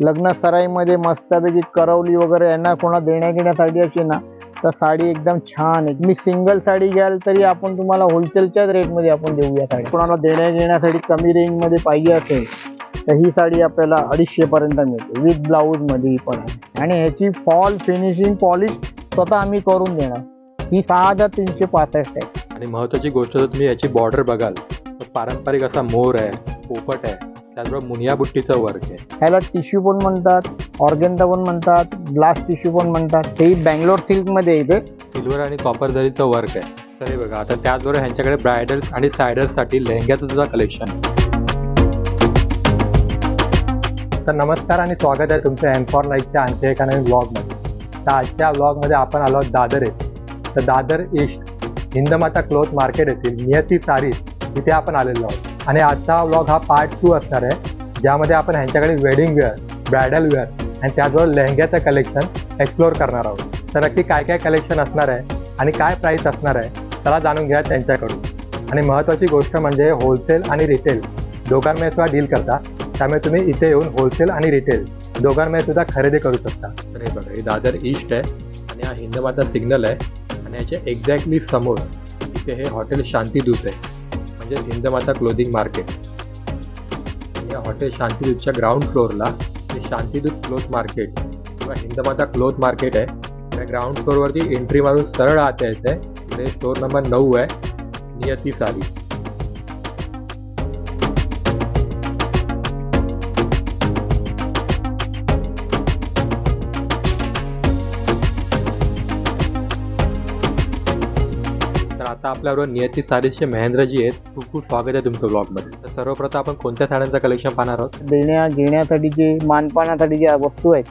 लग्न सराईमध्ये मस्तपैकी करवली वगैरे यांना कोणा देण्या घेण्यासाठी अशी ना तर साडी एकदम छान आहे. मी सिंगल साडी घ्याल तरी आपण तुम्हाला होलसेलच्याच रेटमध्ये आपण देऊया साडी कोणाला देण्या घेण्यासाठी कमी रेंजमध्ये पाहिजे असेल तर ही साडी आपल्याला अडीचशेपर्यंत मिळते विथ ब्लाऊजमध्ये ही पण आहे. आणि ह्याची फॉल फिनिशिंग पॉलिश स्वतः आम्ही करून देणार. ही सहा हजार तीनशे पासष्ट आहे. आणि महत्त्वाची गोष्ट जर तुम्ही याची बॉर्डर बघाल तर पारंपरिक असा मोर आहे पोपट आहे. त्याचबरोबर मुनिया बुट्टीचा वर्क आहे. ह्याला टिश्यू पण म्हणतात ऑर्गेन्दा पण म्हणतात ग्लास टिश्यू पण म्हणतात. हे बँगलोर सिल्कमध्ये येते सिल्वर आणि कॉपर जरीचं वर्क आहे. तर हे बघा आता त्याचबरोबर ह्यांच्याकडे ब्रायडल्स आणि सायडर्ससाठी लेहंग्याचं सुद्धा कलेक्शन आहे. तर नमस्कार आणि स्वागत आहे तुमचं एम फॉर लाईफच्या आणखी एका नवीन ब्लॉगमध्ये तर आजच्या ब्लॉगमध्ये आपण आलो आहोत दादर येथे. तर Dadar east Hindmata cloth market येथील नियती सारीज इथे आपण आलेलो आहोत. आणि आजचा ब्लॉग हा पार्ट टू असणार आहे. ज्यामध्ये आपण ह्यांच्याकडे वेडिंग वेअर ब्रायडल वेअर आणि त्याचबरोबर लेहंग्याचं कलेक्शन एक्सप्लोअर करणार आहोत. तर नक्की काय काय कलेक्शन असणार आहे आणि काय प्राईस असणार आहे त्याला जाणून घ्या त्यांच्याकडून. आणि महत्त्वाची गोष्ट म्हणजे होलसेल आणि रिटेल दोघांमध्ये सुद्धा डील करता त्यामुळे तुम्ही इथे येऊन होलसेल आणि रिटेल दोघांमध्ये सुद्धा खरेदी करू शकता. तर हे बघा हे दादर ईस्ट आहे आणि हा हिंदमाता सिग्नल आहे. आणि याच्या एक्झॅक्टली समोर इथे हे हॉटेल शांतीदूत आहे. म्हणजे हिंदमाता क्लोदिंग मार्केट या हॉटेल शांतीदूतच्या ग्राउंड फ्लोअरला हे शांतीदूत क्लोथ मार्केट किंवा हिंदमाता क्लोथ मार्केट आहे त्या ग्राउंड फ्लोअरवरती एंट्री मारून सरळ आत यायचं आहे इकडे स्टोर नंबर नऊ आहे नियती सारी. तर आता आपल्याबरोबर नियती सारीचे महेंद्रजी आहेत. खूप खूप स्वागत आहे तुमचं ब्लॉगमध्ये तर सर्वप्रथम आपण कोणत्या साड्यांचं कलेक्शन पाहणार आहोत? देण्या घेण्यासाठी जे मानपानासाठी ज्या वस्तू आहेत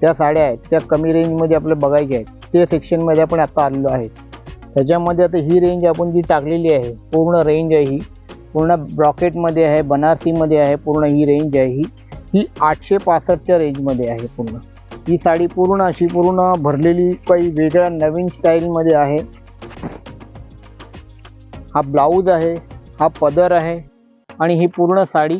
त्या साड्या आहेत. त्या कमी रेंजमध्ये आपल्या बघायच्या आहेत. ते सेक्शनमध्ये आपण आता आलेलो आहे. त्याच्यामध्ये आता ही रेंज आपण जी टाकलेली आहे पूर्ण रेंज आहे ही. पूर्ण ब्रॉकेटमध्ये आहे बनारसीमध्ये आहे पूर्ण ही रेंज आहे ही. ही आठशे पासष्टच्या रेंजमध्ये आहे पूर्ण. ही साडी पूर्ण अशी पूर्ण भरलेली काही वेगळ्या नवीन स्टाईलमध्ये आहे. हा ब्लाऊज आहे हा पदर आहे आणि ही पूर्ण साडी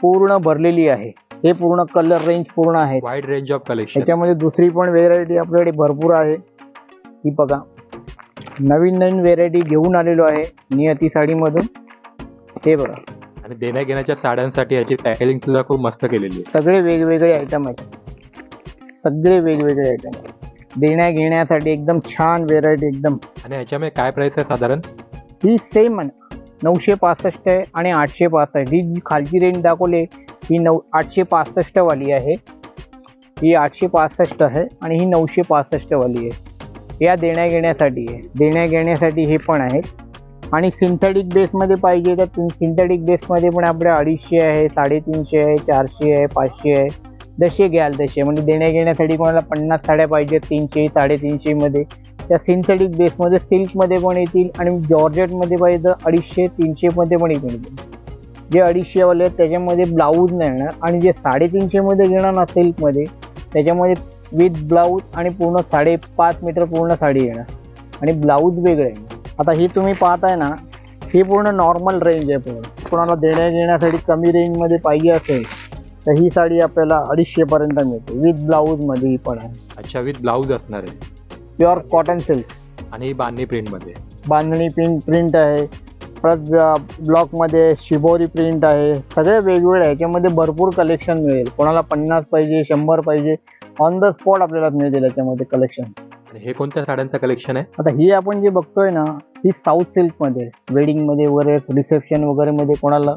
पूर्ण भरलेली आहे. हे पूर्ण कलर रेंज पूर्ण आहे. वाईड रेंज ऑफ कलेक्शन त्याच्यामध्ये दुसरी पण व्हेरायटी आपल्याकडे भरपूर आहे. ही बघा. नवीन नवीन व्हेरायटी घेऊन आलेलो आहे नियती साडीमधून. हे बघा. आणि देण्या घेण्याच्या साड्यांसाठी याची पॅकेजिंग सुद्धा खूप मस्त केलेली आहे. सगळे वेगवेगळे आयटम आहेत. सगळे वेगवेगळे आयटम आहेत. देण्या घेण्यासाठी एकदम छान व्हेरायटी एकदम. आणि याच्यामध्ये काय प्राइस आहे साधारण? ही सेम आहे नऊशे पासष्ट आहे आणि आठशे पासष्ट ही जी खालची रेंज दाखवली ही नऊ आठशे पासष्टवाली आहे. ही आठशे पासष्ट आहे आणि ही नऊशे पासष्टवाली आहे. या देण्या घेण्यासाठी आहे. देण्या घेण्यासाठी हे पण आहेत आणि सिंथेटिक बेसमध्ये पाहिजे तर सिंथेटिक बेसमध्ये पण आपले अडीचशे आहे साडेतीनशे आहे चारशे आहे पाचशे आहे. जसे घ्याल तसे. म्हणजे देण्या घेण्यासाठी कोणाला पन्नास साड्या पाहिजे तीनशे साडेतीनशेमध्ये त्या सिंथेटिक बेसमध्ये सिल्कमध्ये पण येतील आणि जॉर्जेटमध्ये पाहिजे तर अडीचशे तीनशेमध्ये पण येतील. जे अडीचशेवाले आहेत त्याच्यामध्ये ब्लाऊज नाही येणार. आणि जे साडेतीनशेमध्ये घेणार ना सिल्कमध्ये त्याच्यामध्ये विथ ब्लाऊज आणि पूर्ण साडेपाच मीटर पूर्ण साडी येणार. आणि ब्लाऊज वेगळं येणार. आता ही तुम्ही पाहताय ना ही पूर्ण नॉर्मल रेंज आहे पूर्ण. कोणाला देण्या घेण्यासाठी कमी रेंजमध्ये पाहिजे असेल तर ही साडी आपल्याला अडीचशेपर्यंत मिळते. विथ ब्लाऊजमध्ये ही पण आहे. अच्छा विथ ब्लाऊज असणार आहे. Pure cotton silk. आणि ही बांधणी प्रिंटमध्ये बांधणी प्रिंट प्रिंट आहे. परत ब्लॉकमध्ये शिबोरी प्रिंट आहे. सगळे वेगवेगळे याच्यामध्ये भरपूर कलेक्शन मिळेल. कोणाला पन्नास पाहिजे शंभर पाहिजे ऑन द स्पॉट आपल्याला मिळतील याच्यामध्ये कलेक्शन आणि हे कोणत्या साड्यांचं कलेक्शन आहे? आता ही आपण जे बघतोय ना ही साऊथ सिल्कमध्ये वेडिंगमध्ये वगैरे रिसेप्शन वगैरेमध्ये कोणाला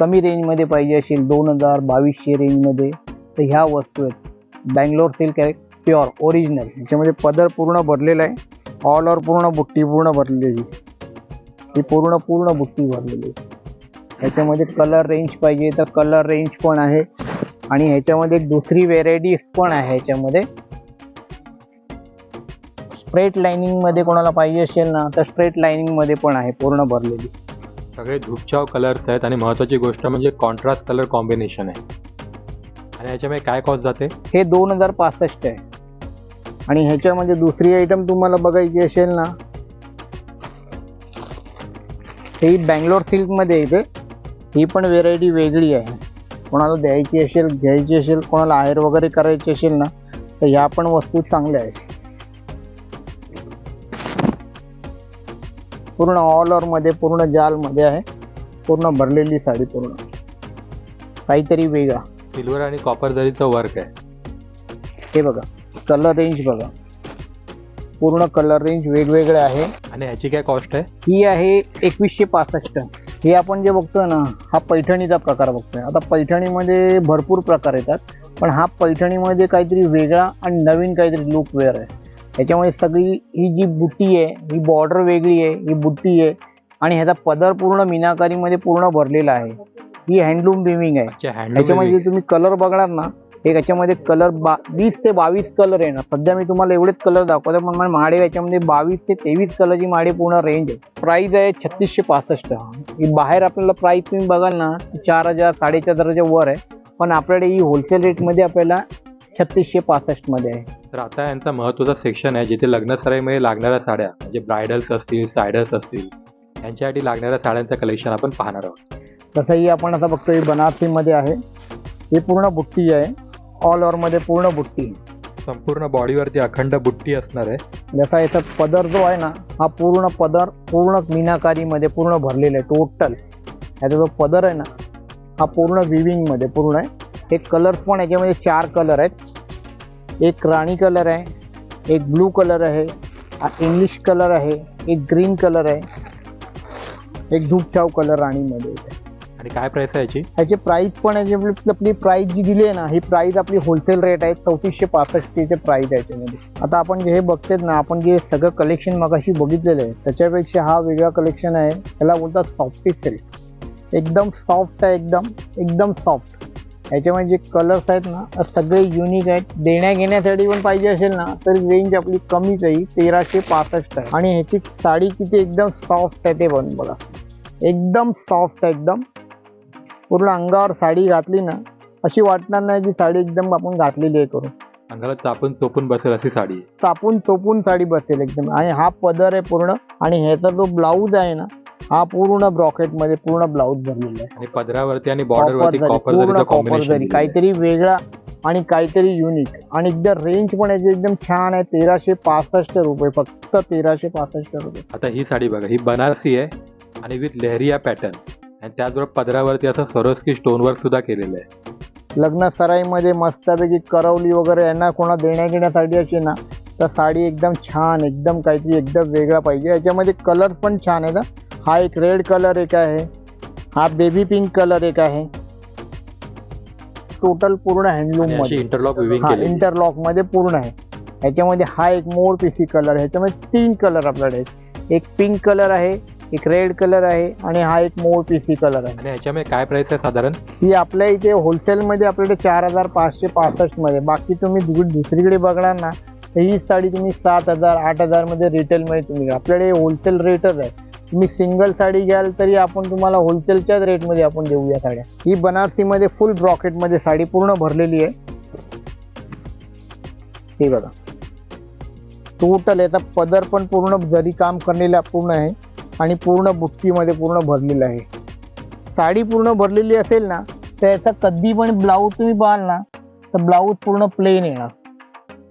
कमी रेंजमध्ये पाहिजे असेल दोन हजार बावीसशे रेंजमध्ये तर ह्या वस्तू आहेत. बँगलोर सिल्क आहे. प्युअर ओरिजिनल ह्याच्यामध्ये पदर पूर्ण भरलेला आहे ऑल ओव्हर पूर्ण बुट्टी पूर्ण भरलेली ही पूर्ण पूर्ण बुट्टी भरलेली ह्याच्यामध्ये कलर रेंज पाहिजे तर कलर रेंज पण आहे. आणि ह्याच्यामध्ये दुसरी व्हेरायटी पण आहे ह्याच्यामध्ये. स्ट्रेट लाइनिंगमध्ये कोणाला पाहिजे असेल ना तर स्ट्रेट लाइनिंगमध्ये पण आहे पूर्ण भरलेली. सगळे धुपछाव कलर्स आहेत आणि महत्त्वाची गोष्ट म्हणजे कॉन्ट्रास्ट कलर कॉम्बिनेशन आहे. आणि याच्यामध्ये काय कॉस्ट जाते? हे दोन हजार पासष्ट आहे. आणि ह्याच्यामध्ये दुसरी आयटम तुम्हाला बघायची असेल ना ही बँगलोर सिल्कमध्ये येते. ही पण व्हेरायटी वेगळी आहे. कोणाला द्यायची असेल घ्यायची असेल कोणाला आहेर वगैरे करायची असेल ना तर ह्या पण वस्तू चांगल्या आहेत. पूर्ण ऑल ओव्हरमध्ये पूर्ण जालमध्ये आहे. पूर्ण भरलेली साडी पूर्ण. काहीतरी वेगळा. सिल्वर आणि कॉपर जरीचं वर्क आहे. हे बघा. कलर रेंज बघा. पूर्ण कलर रेंज वेगवेगळे आहे. आणि ह्याची काय कॉस्ट आहे? ही आहे एकवीसशे पासष्ट. हे आपण जे बघतोय ना हा पैठणीचा प्रकार बघतोय. आता पैठणीमध्ये भरपूर प्रकार येतात. पण हा पैठणीमध्ये काहीतरी वेगळा आणि नवीन काहीतरी लुक वेअर आहे. याच्यामध्ये सगळी ही जी बुट्टी आहे ही बॉर्डर वेगळी आहे ही बुट्टी आहे. आणि ह्याचा पदर पूर्ण मीनाकारीमध्ये पूर्ण भरलेला आहे. ही हँडलूम बिविंग आहे. अच्छा याच्यामध्ये हँडलूम जे तुम्ही कलर बघणार ना एक याच्यामध्ये कलर बा वीस ते बावीस कलर आहे ना. सध्या मी तुम्हाला एवढेच कलर दाखवतो पण मला माडे याच्यामध्ये बावीस ते तेवीस कलरची माडे पूर्ण रेंज आहे. प्राइस आहे छत्तीसशे पासष्ट. ही बाहेर आपल्याला प्राइस तुम्ही बघाल ना चार हजार साडेचार हजाराच्या वर आहे. पण आपल्याकडे ही होलसेल रेटमध्ये आपल्याला छत्तीसशे पासष्टमध्ये आहे. तर आता यांचा महत्त्वाचा सेक्शन आहे जिथे लग्नसराईमध्ये लागणाऱ्या साड्या म्हणजे ब्रायडल्स असतील सायडल्स असतील यांच्यासाठी लागणाऱ्या साड्यांचं कलेक्शन आपण पाहणार आहोत. तसंही आपण आता बघतो ही बनारसीमध्ये आहे. ही पूर्ण बुट्टी आहे. ऑल ओव्हरमध्ये पूर्ण बुट्टी. संपूर्ण बॉडीवरती अखंड बुट्टी असणार आहे. जसा याचा पदर जो आहे ना हा पूर्ण पदर पूर्ण मीनाकारीमध्ये पूर्ण भरलेला आहे टोटल याचा जो पदर आहे ना हा पूर्ण विविंगमध्ये पूर्ण आहे. हे कलर्स पण याच्यामध्ये चार कलर आहेत. एक राणी कलर आहे एक ब्लू कलर आहे हा इंग्लिश कलर आहे एक ग्रीन कलर आहे एक धूपछाव कलर राणीमध्ये आहे. आणि काय प्राइस आहे याची? ह्याची प्राइस पण याची आपली आपली प्राइस जी दिली आहे ना ही प्राइस आपली होलसेल रेट आहे चौतीसशे पासष्टचे प्राइस आहे याच्यामध्ये. आता आपण जे हे बघतेत ना आपण जे सगळं कलेक्शन मगाशी बघितलेलं आहे त्याच्यापेक्षा हा वेगळा कलेक्शन आहे त्याला बोलतात सॉफ्टी सिल्क एकदम सॉफ्ट आहे एकदम एकदम सॉफ्ट ह्याच्यामध्ये जे कलर्स आहेत ना सगळे युनिक आहेत. देण्या घेण्यासाठी पण पाहिजे असेल ना तर रेंज आपली कमीच आहे तेराशे पासष्ट आहे. आणि ह्याची साडी किती एकदम सॉफ्ट आहे ते पण बघा. एकदम सॉफ्ट आहे एकदम पूर्ण अंगावर साडी घातली ना अशी वाटणार नाही की साडी एकदम आपण घातलेली आहे करून. अंगाला चापून चोपून बसेल अशी साडी. आहे चापून चोपून साडी बसेल एकदम. आणि हा पदर आहे पूर्ण आणि ह्याचा जो ब्लाऊज आहे ना हा पूर्ण ब्रॉकेटमध्ये पूर्ण ब्लाऊज भरलेला आहे. आणि पदरावरती आणि कॉपर पूर्ण जरीचं कॉपर कॉम्बिनेशन जरी काहीतरी वेगळा आणि काहीतरी युनिक आणि एकदम रेंज पण याची एकदम छान आहे तेराशे पासष्ट रुपये फक्त तेराशे पासष्ट रुपये. आता ही साडी बघा ही बनारसी आहे आणि विथ लेहरिया पॅटर्न आणि त्याचबरोबर पदरावरती असं सरोस्की स्टोन वर्क सुद्धा केलेलं आहे. लग्न सराईमध्ये मस्तपैकी करवली वगैरे यांना कोणा देण्या घेण्यासाठी असे ना तर साडी एकदम छान एकदम काहीतरी एकदम वेगळा पाहिजे. याच्यामध्ये कलर पण छान आहे ना हा एक रेड कलर एक आहे हा बेबी पिंक कलर एक आहे. टोटल पूर्ण हँडलूम अशी मध्ये. इंटरलॉक हा आहे. इंटरलॉकमध्ये पूर्ण आहे. ह्याच्यामध्ये हा एक मोर पीसी कलर ह्याच्यामध्ये तीन कलर आपल्याकडे. एक पिंक कलर आहे एक रेड कलर आहे आणि हा एक मोर पीसी कलर आहे. आणि ह्याच्यामध्ये काय प्राइस आहे साधारण? ही आपल्या इथे होलसेलमध्ये आपल्याकडे चार हजार पाचशे पासष्टमध्ये बाकी तुम्ही दु- दुसरीकडे बघणार ना तर ही साडी तुम्ही सात हजार आठ हजारमध्ये रिटेलमध्ये तुम्ही घ्या. आपल्याकडे होलसेल रेटच आहे. तुम्ही सिंगल साडी घ्याल तरी आपण तुम्हाला होलसेलच्याच रेटमध्ये आपण देऊया साड्या. ही बनारसीमध्ये फुल ब्रॉकेटमध्ये साडी पूर्ण भरलेली आहे. हे बघा. टोटल याचा पदर पण पूर्ण जरी काम करलेला पूर्ण आहे. आणि पूर्ण बुट्टीमध्ये पूर्ण भरलेलं आहे. साडी पूर्ण भरलेली असेल ना तर याचा कधी पण ब्लाऊज तुम्ही पाहाल ना तर ब्लाऊज पूर्ण प्लेन येणार.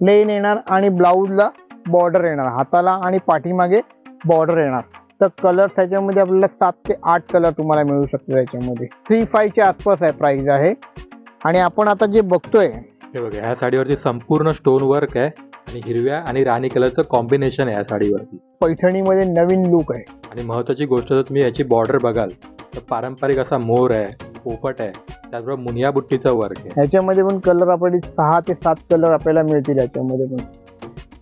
प्लेन येणार आणि ब्लाऊजला बॉर्डर येणार. हाताला आणि पाठीमागे बॉर्डर येणार. तर कलर त्याच्यामध्ये आपल्याला सात ते आठ कलर तुम्हाला मिळू शकतो याच्यामध्ये. थ्री फायच्या आसपास आहे प्राईज आहे. आणि आपण आता जे बघतोय हे बघा ह्या साडीवरती संपूर्ण स्टोन वर्क आहे. आणि हिरव्या आणि राणी कलरचं कॉम्बिनेशन आहे या साडीवरती. पैठणीमध्ये नवीन लुक आहे. आणि महत्वाची गोष्ट जर तुम्ही याची बॉर्डर बघाल तर पारंपरिक असा मोर आहे पोपट आहे त्याचबरोबर मुनिया बुट्टीचं वर्क आहे. ह्याच्यामध्ये पण कलर आपल्याला सहा ते सात कलर आपल्याला मिळतील याच्यामध्ये पण.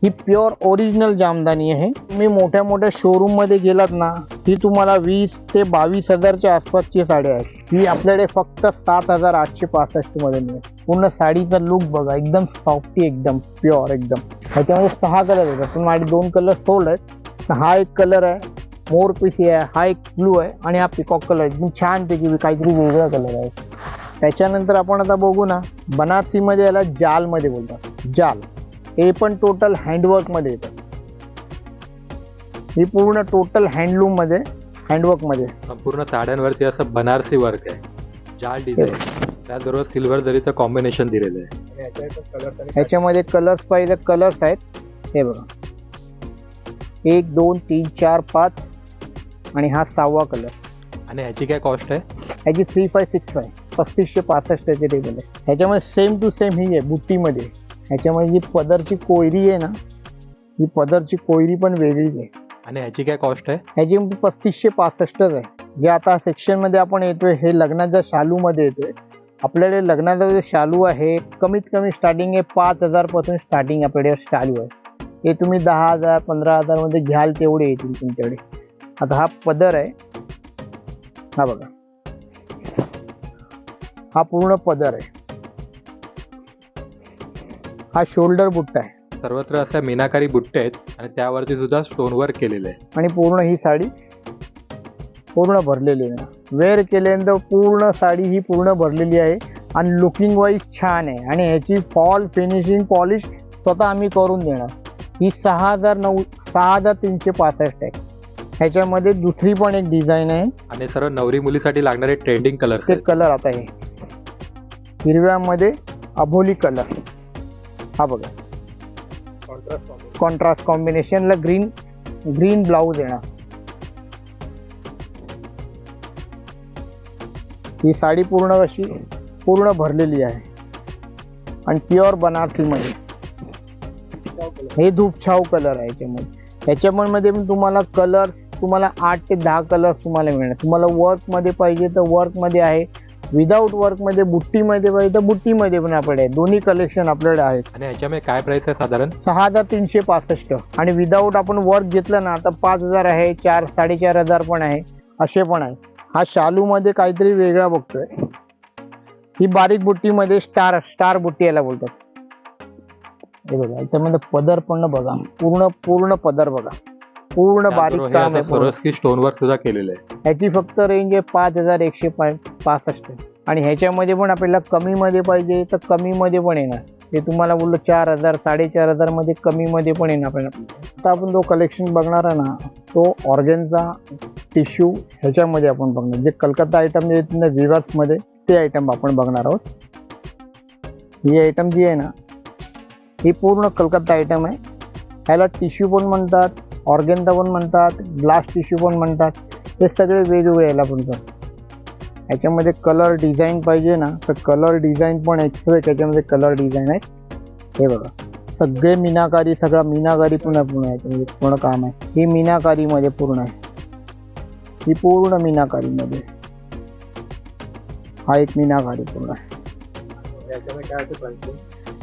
ही प्युअर ओरिजिनल जामदानी आहे. तुम्ही मोठ्या मोठ्या शोरूममध्ये गेलात ना ही तुम्हाला वीस ते बावीस हजारच्या आसपासची साडी आहे. ही आपल्याकडे फक्त सात हजार आठशे पासष्टमध्ये मिळेल. पूर्ण साडीचा लुक बघा एकदम सॉफ्टी एकदम प्युअर एकदम. ह्याच्यामध्ये सहा कलर येतात पण माझे दोन कलर सोल्ड आहेत तर हा एक कलर आहे मोर पिसी आहे हा एक ब्लू आहे आणि हा पिकॉक कलर एकदम छान पैकी काहीतरी वेगळा कलर आहे. त्याच्यानंतर आपण आता बघू ना बनारसीमध्ये याला जालमध्ये बोलतात. जाल. हे पण टोटल हँडवर्कमध्ये येतं. ही पूर्ण टोटल हँडलूममध्ये हँडवर्कमध्ये संपूर्ण साड्यांवरती असं बनारसी वर्क आहे. जाल डिझाईन त्याचबरोबर सिल्वर जरीचं कॉम्बिनेशन दिलेलं आहे. ह्याच्यामध्ये कलर्स पाहिजे कलर्स आहेत. हे बघा. एक दोन तीन चार पाच आणि हा सहावा कलर आणि ह्याची काय कॉस्ट आहे? ह्याची थ्री फाय सिक्स फाय पस्तीसशे पासष्ट त्याचे टेबल आहे. ह्याच्यामध्ये सेम टू सेम ही आहे बुट्टीमध्ये. ह्याच्यामध्ये जी पदरची कोयरी आहे ना ही पदरची कोयरी पण वेगळीच आहे. आणि ह्याची काय कॉस्ट आहे? ह्याची पस्तीसशे पासष्टच आहे. जे आता सेक्शनमध्ये आपण येतोय हे लग्नाच्या शालूमध्ये येतोय. आपल्याकडे लग्नाचा जो शालू आहे कमीत कमी स्टार्टिंग आहे पाच हजारपासून स्टार्टिंग आपल्याकडे शालू आहे. हे तुम्ही दहा हजार पंधरा हजारमध्ये घ्याल तेवढे येतील तुमच्याकडे. आता हा पदर आहे. हा बघा. हा पूर्ण पदर आहे. हा शोल्डर बुट्टा आहे. सर्वत्र अशा मीनाकारी बुट्टे आहेत आणि त्यावरती सुद्धा स्टोन वर्क केलेलं आहे. आणि पूर्ण ही साडी पूर्ण भरलेली आहे. वेअर केल्यानंतर पूर्ण साडी ही पूर्ण भरलेली आहे आणि लुकिंग वाईज छान आहे. आणि ह्याची फॉल फिनिशिंग पॉलिश स्वतः आम्ही करून देणार. ही सहा हजार नऊ सहा हजार तीनशे पासष्ट आहे. ह्याच्यामध्ये दुसरी पण एक डिझाईन आहे. आणि सर्व नवरी मुलीसाठी लागणारे ट्रेंडिंग कलर्स ते कलर आता हे. हिरव्यामध्ये अभोली कलर हा बघा. कॉन्ट्रास्ट कॉम्बिनेशनला ग्रीन ग्रीन ब्लाऊज येणार. ही साडी पूर्ण अशी पूर्ण भरलेली आहे. आणि प्युअर बनारसीमध्ये हे धूपछाव कलर आहे याच्यामध्ये. याच्यामध्ये तुम्हाला कलर तुम्हाला आठ ते दहा कलर तुम्हाला मिळणार. तुम्हाला वर्कमध्ये पाहिजे तर वर्कमध्ये आहे. विदाऊट वर्कमध्ये बुट्टीमध्ये पाहिजे तर बुट्टीमध्ये पण आपल्याकडे आहे. दोन्ही कलेक्शन आपल्याकडे आहेत. आणि ह्याच्यामध्ये काय प्राइस आहे साधारण? सहा हजार तीनशे पासष्ट. आणि विदाऊट आपण वर्क घेतलं ना तर पाच हजार आहे चार साडेचार हजार पण आहे. असे पण आहे. हा शालूमध्ये काहीतरी वेगळा बघतोय. ही बारीक बुट्टीमध्ये स्टार स्टार बुट्टी याला बोलतात. हे बघा याच्यामध्ये पदर पण बघा पूर्ण पूर्ण पदर बघा. पूर्ण बारीक त्याचबरोबर हे काम आहे असं पूर्ण. सरस्की स्टोन वर्क सुद्धा केलेलं आहे. ह्याची फक्त रेंज आहे पाच हजार एकशे पासष्ट. आणि ह्याच्यामध्ये पण आपल्याला कमीमध्ये पाहिजे तर कमीमध्ये पण येणार. ते तुम्हाला बोललो चार हजार साडेचार हजारमध्ये कमीमध्ये पण येणार आपल्याला. आता आपण जो कलेक्शन बघणार आहे ना तो ऑर्गनचा टिश्यू ह्याच्यामध्ये आपण बघणार. जे कलकत्ता आयटम जे येत ना ते आयटम आपण बघणार आहोत. ही आयटम जी आहे ना ही पूर्ण कलकत्ता आयटम आहे. ह्याला टिश्यू पण म्हणतात ऑर्गेनचा पण म्हणतात ग्लास टिश्यू पण म्हणतात. हे सगळे वेगवेगळे याला म्हणतात ह्याच्यामध्ये कलर डिझाईन पाहिजे ना तर कलर डिझाईन पण एक्स्ट्रा त्याच्यामध्ये कलर डिझाईन आहेत. हे बघा. सगळे मीनाकारी सगळा मीनाकारी पूर्ण पूर्ण आहे. याच्यामध्ये पूर्ण काम आहे. ही मीनाकारीमध्ये पूर्ण आहे. ही पूर्ण मीनाकारीमध्ये हा एक मीनाकारी पूर्ण आहे.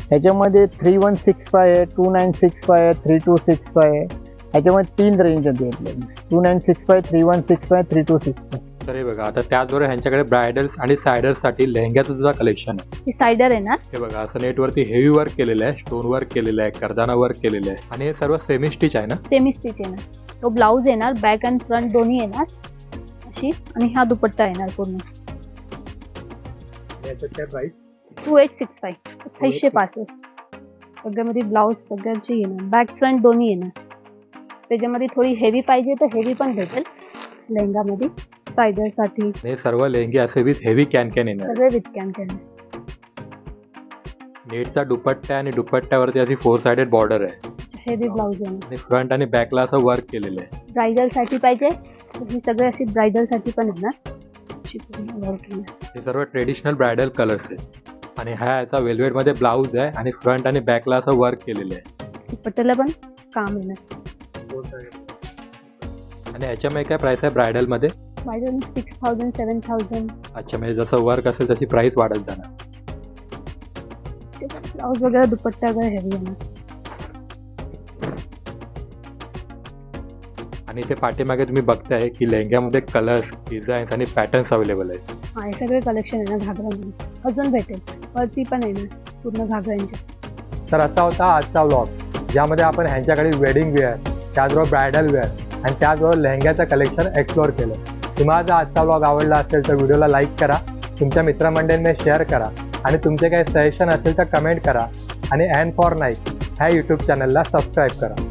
ह्याच्यामध्ये थ्री वन सिक्स फाय आहे टू नाईन सिक्स फाय आहे थ्री टू सिक्स फाय आहे. ह्याच्यामध्ये तीन रेंज आहेत. Two nine six five three one six five three two six five तर हे बघा आता त्याचबरोबर ह्यांच्याकडे ब्रायडल्स आणि सायडर्ससाठी लेहंग्याचं सुद्धा कलेक्शन आहे. ही सायडर आहे ना? हे बघा असं नेटवरती हेवी वर्क केलेलं आहे स्टोन वर्क केलेलं आहे कर्दाना वर्क केलेलं आहे. आणि हे सर्व सेमी स्टिच आहे ना? सेमी स्टिच येणार तो ब्लाऊज येणार बॅक अँड फ्रंट दोन्ही येणार अशी. आणि हा दुपट्टा येणार पूर्ण. टू एट सिक्स फाय अठ्ठावीसशे पासष्ट. सगळ्यामध्ये ब्लाऊज सगळ्यांचे येणार. बॅक फ्रंट दोन्ही येणार. त्याच्यामध्ये थोडी हेवी पाहिजे तर हेवी पण भेटेल लेहंगामध्ये. आणि हे सर्व लेहंगे असे विथ हेवी कॅन कॅन येणार. सगळे विथ कॅन कॅन नेटचा दुपट्टा आहे आणि दुपट्ट्यावरती अशी फोर साइडेड बॉर्डर आहे. हेवी ब्लाऊज येणार आणि फ्रंट आणि बॅकला असं वर्क केलेलं आहे. ब्रायडलसाठी पाहिजे. तर ही सगळे अशी ब्रायडलसाठी पण येणार अशी पूर्ण work येणार हे सर्व ट्रेडिशनल ब्रायडल कलर्स आहेत. आणि हा याचा वेल्वेटमध्ये ब्लाऊज आहे आणि फ्रंट आणि बॅकला असं वर्क केलेलं आहे. दुपट्ट्याला पण काम येणार. आणि याच्यामध्ये काय प्राइस आहे ब्रायडलमध्ये सिक्स थाउजंड सेवन थाउजंड अच्छा म्हणजे जसं वर्क असेल तशी प्राइस वाढत जाणार. ब्लाऊज वगैरे दुपट्टा वगैरे हेवी येणार. आणि इथे पाठीमागे तुम्ही बघताय की लेहंग्यामध्ये कलर्स डिझाईन्स आणि पॅटर्न्स अवेलेबल आहेत. हा हे सगळे कलेक्शन येणार घागरामध्ये. अजून भेटेल. वरती पण येणार पूर्ण घागरांचे. तर असा होता आजचा व्लॉग ज्यामध्ये आपण ह्यांच्याकडे वेडिंग वेअर त्याचबरोबर ब्रायडल वेअर आणि त्याचबरोबर लेहंग्याचं कलेक्शन एक्सप्लोअर केलं. तुम्हाला जर आजचा ब्लॉग आवडला असेल तर व्हिडिओला लाईक करा. तुमच्या मित्रमंडळींना शेअर करा. आणि तुमचे काही सजेशन असेल तर कमेंट करा. आणि अँड फॉर नाईट ह्या यूट्यूब चॅनलला सबस्क्राईब करा.